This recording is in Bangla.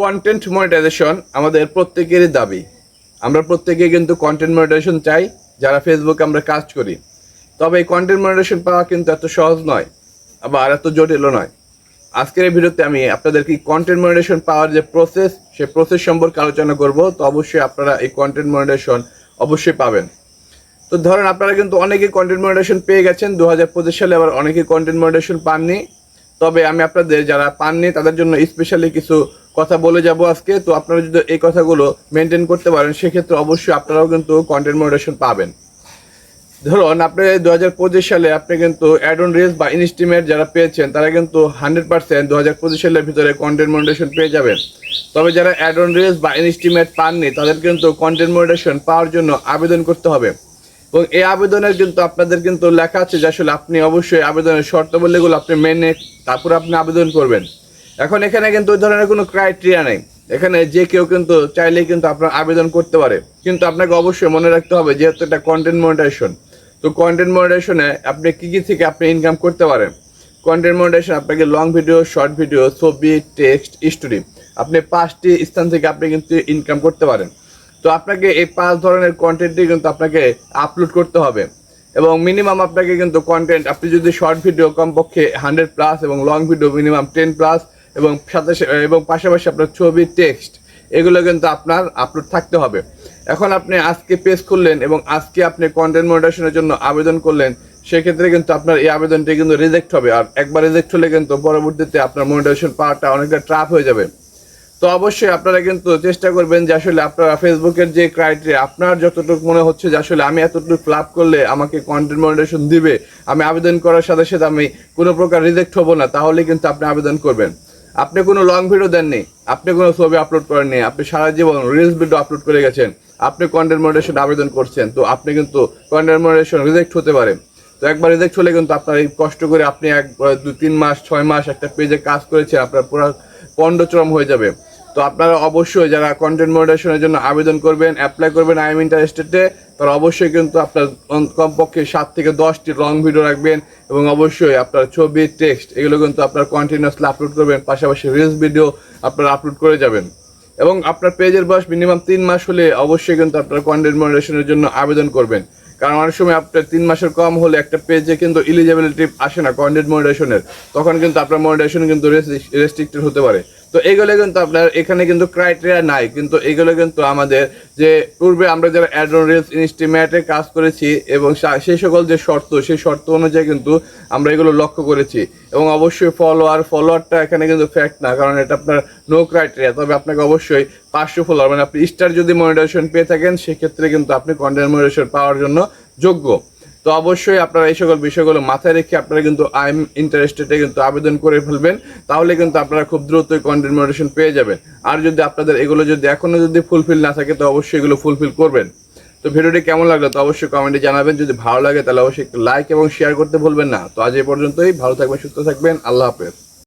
কন্টেন্ট মনিটাইজেশন আমাদের প্রত্যেকেরই দাবি। আমরা প্রত্যেকে কিন্তু কন্টেন্ট মনিটাইজেশন চাই, যারা ফেসবুকে আমরা কাজ করি। তবে এই কন্টেন্ট মনিটাইজেশন পাওয়া কিন্তু এত সহজ নয়, আবার এত জটিলও নয়। আজকের এই ভিডিওতে আমি আপনাদেরকে কন্টেন্ট মনিটাইজেশন পাওয়ার যে প্রসেস সেই প্রসেস সম্পর্কে আলোচনা করব। তো অবশ্যই আপনারা এই কন্টেন্ট মনিটাইজেশন অবশ্যই পাবেন। তো ধরেন আপনারা কিন্তু অনেকেই কন্টেন্ট মনিটাইজেশন পেয়ে গেছেন দু হাজার পঁচিশ সালে আবার অনেকেই কন্টেন্ট মনিটাইজেশন পাননি। তবে আমি আপনাদের যারা পাননি, তাদের জন্য স্পেশালি কিছু কথা বলে যাব আজকে। তো আপনারা যদি এই কথাগুলো মেনটেন করতে পারেন, সেক্ষেত্রে অবশ্যই আপনারাও কিন্তু কন্টেন্ট মনিটাইজেশন পাবেন। ধরুন, আপনি দু হাজার পঁচিশ সালে আপনি কিন্তু অ্যাডন রেস বা ইনস্টিমেট যারা পেয়েছেন, তারা কিন্তু হান্ড্রেড পার্সেন্ট দু হাজার পঁচিশ সালের ভিতরে কন্টেন্ট মনিটেশন পেয়ে যাবেন। তবে যারা অ্যাডন রেস বা ইনস্টিমেট পাননি, তাদের কিন্তু কন্টেন্ট মনিটেশন পাওয়ার জন্য আবেদন করতে হবে। এবং এই আবেদনের কিন্তু আপনাদের কিন্তু লেখা আছে যে আসলে আপনি অবশ্যই আবেদনের শর্তাবলীগুলো আপনি মেনে তারপর আপনি আবেদন করবেন। এখন এখানে কিন্তু ওই ধরনের কোনো ক্রাইটেরিয়া নেই। এখানে যে কেউ কিন্তু চাইলেই কিন্তু আপনার আবেদন করতে পারে। কিন্তু আপনাকে অবশ্যই মনে রাখতে হবে যেহেতু এটা কন্টেন্ট মনিটাইজেশন তো কন্টেন্ট মনিটাইজেশনে আপনি কী কী থেকে আপনি ইনকাম করতে পারেন? কন্টেন্ট মনিটাইজেশন আপনাকে লং ভিডিও শর্ট ভিডিও ছবি টেক্সট স্টোরি আপনি পাঁচটি স্থান থেকে আপনি কিন্তু ইনকাম করতে পারেন। তো আপনাকে এই পাঁচ ধরনের কন্টেন্টই কিন্তু আপনাকে আপলোড করতে হবে। এবং মিনিমাম আপনাকে কিন্তু কন্টেন্ট আপনি যদি শর্ট ভিডিও কমপক্ষে হান্ড্রেড প্লাস এবং long video minimum ten plus এবং সাথে এবং পাশাপাশি আপনার ছবি টেক্সট এগুলো কিন্তু আপনার আপলোড থাকতে হবে। এখন আপনি আজকে পেজ খুললেন এবং আজকে আপনি কন্টেন্ট মনিটেশনের জন্য আবেদন করলেন, সেক্ষেত্রে কিন্তু আপনার এই আবেদনটি কিন্তু রিজেক্ট হবে। আর একবার রিজেক্ট হলে কিন্তু পরবর্তীতে আপনার মনিটেশন পাওয়াটা অনেকটা ট্রাপ হয়ে যাবে। তো অবশ্যই আপনারা কিন্তু চেষ্টা করবেন যে আসলে আপনারা ফেসবুকের যে ক্রাইটেরিয়া আপনার যতটুকু মনে হচ্ছে যে আসলে আমি এতটুকু ফ্লাপ করলে আমাকে কন্টেন্ট মনিটেশন দিবে, আমি আবেদন করার সাথে সাথে আমি কোনো প্রকার রিজেক্ট হব না, তাহলে কিন্তু আপনি আবেদন করবেন। আপনি কোনো লং ভিডিও দেননি, আপনি কোনো ছবি আপলোড করেননি, আপনি সারা জীবন রিলস ভিডিও আপলোড করে গেছেন, আপনি কন্টেন্ট মডারেশন আবেদন করছেন, তো আপনি কিন্তু কন্টেন্ট মডারেশন রিজেক্ট হতে পারেন তো একবার রিজেক্ট হলে কিন্তু আপনার এই কষ্ট করে আপনি এক দু তিন মাস, ছয় মাস একটা পেজে কাজ করেছেন, আপনার পুরো পণ্ডচরম হয়ে যাবে। তো আপনারা অবশ্যই যারা কন্টেন্ট মনিটেশনের জন্য আবেদন করবেন অ্যাপ্লাই করবেন আই এম ইন্টারেস্টেডে তারা অবশ্যই কিন্তু আপনার কমপক্ষে সাত থেকে দশটি লং ভিডিও রাখবেন এবং অবশ্যই আপনার ছবি টেক্সট এগুলো কিন্তু আপনার কন্টিনিউসলি আপলোড করবেন, পাশাপাশি রিলস ভিডিও আপনারা আপলোড করে যাবেন। এবং আপনার পেজের বয়স মিনিমাম তিন মাস হলে অবশ্যই কিন্তু আপনার কন্টেন্ট মনিটেশনের জন্য আবেদন করবেন। কারণ অনেক সময় আপনার তিন মাসের কম হলে একটা পেজে কিন্তু ইলিজিবিলিটি আসে না কন্টেন্ট মনিটেশনের তখন কিন্তু আপনার মনিটেশন কিন্তু রেস্ট্রিক্টেড হতে পারে। তো এগুলো কিন্তু আপনার এখানে কিন্তু ক্রাইটেরিয়া নাই, কিন্তু এগুলো কিন্তু আমাদের যে পূর্বে আমরা যারা অ্যাড্রন রিলস ইনস্টিমেটে কাজ করেছি এবং সেই সকল যে শর্ত সেই শর্ত অনুযায়ী কিন্তু আমরা এগুলো লক্ষ্য করেছি। এবং অবশ্যই ফলোয়ার ফলোয়ারটা এখানে কিন্তু ফ্যাক্ট না, কারণ এটা আপনার নো ক্রাইটেরিয়া তবে আপনাকে অবশ্যই পাঁচশো ফলোয়ার মানে আপনি স্টার যদি মনিটাইজেশন পেয়ে থাকেন, সেক্ষেত্রে কিন্তু আপনি কন্টেন্ট মনিটাইজেশন পাওয়ার জন্য যোগ্য। তো অবশ্যই আপনারা এই সকল বিষয়গুলো মাথায় রেখে আপনারা কিন্তু আই এম ইন্টারেস্টেডে কিন্তু আবেদন করে ফেলবেন। তাহলে কিন্তু আপনারা খুব দ্রুতই কন্টেন্ট মনিটেশন পেয়ে যাবেন। আর যদি আপনাদের এগুলো যদি এখনও যদি ফুলফিল না থাকে, তো অবশ্যই এগুলো ফুলফিল করবেন। তো ভিডিওটি কেমন লাগল তো অবশ্যই কমেন্টে জানাবেন। যদি ভালো লাগে, তাহলে অবশ্যই লাইক এবং শেয়ার করতে ভুলবেন না। তো আজ এই পর্যন্তই। ভালো থাকবেন, সুস্থ থাকবেন। আল্লাহ হাফেজ।